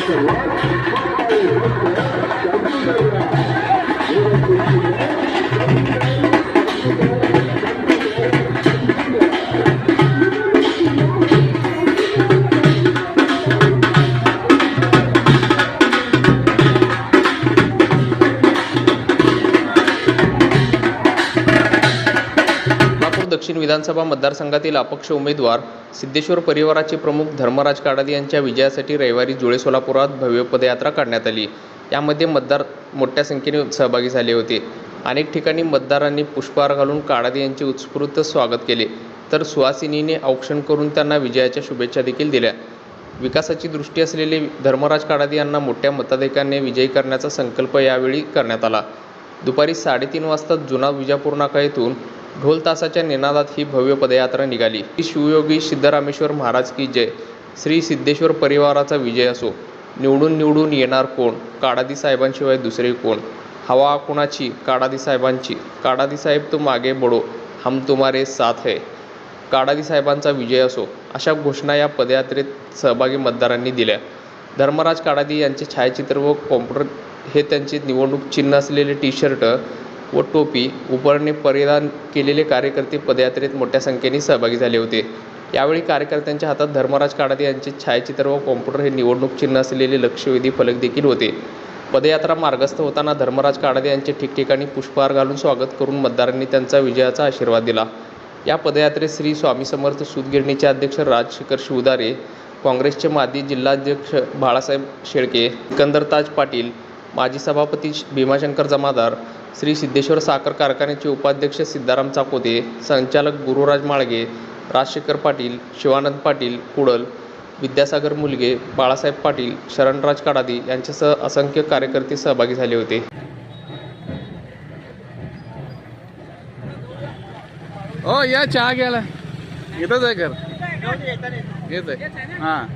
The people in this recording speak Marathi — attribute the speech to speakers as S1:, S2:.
S1: Thank you. दक्षिण विधानसभा मतदारसंघातील अपक्ष उमेदवार सिद्धेश्वर परिवाराचे प्रमुख धर्मराज काडादी यांच्या विजयासाठी रविवारी जुळे सोलापुरात भव्य पदयात्रा काढण्यात आली. यामध्ये मतदार मोठ्या संख्येने सहभागी झाले होते. अनेक ठिकाणी मतदारांनी पुष्पहार घालून काडादी यांचे उत्स्फूर्त स्वागत केले. तर सुहासिनीने औक्षण करून त्यांना विजयाच्या शुभेच्छा देखील दिल्या. विकासाची दृष्टी असलेले धर्मराज काडादी यांना मोठ्या मताधिकाने विजयी करण्याचा संकल्प यावेळी करण्यात आला. दुपारी साडेतीन वाजता जुना विजापूर नाका येथून ढोल तासाच्या निनादात ही भव्य पदयात्रा निघाली. श्री शिवयोगी सिद्धरामेश्वर महाराज की जय. श्री सिद्धेश्वर परिवाराचा विजय असो. निवडून निवडून येणार कोण? काडादी साहेबांशिवाय दुसरे कोण? हवा कोणाची? काडादी साहेबांची. काडादी साहेब तू मागे बडो. हम तुम्हारे साथ है. काडादी साहेबांचा विजय असो. अशा घोषणा या पदयात्रेत सहभागी मतदारांनी दिल्या. धर्मराज काडादी यांचे छायाचित्र व कॉम्प्युटर हे त्यांचे निवडणूक चिन्ह असलेले टी शर्ट व टोपी उपरणे परिधान केलेले कार्यकर्ते पदयात्रेत मोठ्या संख्येने सहभागी झाले होते. यावेळी कार्यकर्त्यांच्या हातात धर्मराज काडादी यांचे छायाचित्र व कॉम्प्युटर हे निवडणूक चिन्ह असलेले लक्षवेधी फलक देखील होते. पदयात्रा मार्गस्थ होताना धर्मराज काडादे यांचे ठिकठिकाणी पुष्पहार घालून स्वागत करून मतदारांनी त्यांचा विजयाचा आशीर्वाद दिला. या पदयात्रेत श्री स्वामी समर्थ सूतगिरणीचे अध्यक्ष राजशेखर शिवदारे काँग्रेसचे माजी जिल्हाध्यक्ष बाळासाहेब शेळके सिकंदर ताज पाटील माजी सभापती भीमाशंकर जमादार श्री सिद्धेश्वर साखर कारखान्याचे उपाध्यक्ष सिद्धाराम चाकोते संचालक गुरुराज माळगे राजशेखर पाटील शिवानंद पाटील कुडल विद्यासागर मुलगे बाळासाहेब पाटील शरणराज काडादी यांच्यासह असंख्य कार्यकर्ते सहभागी झाले होते.
S2: हो या चहा घ्यायला. इथंच आहे घर. येत आहे हा.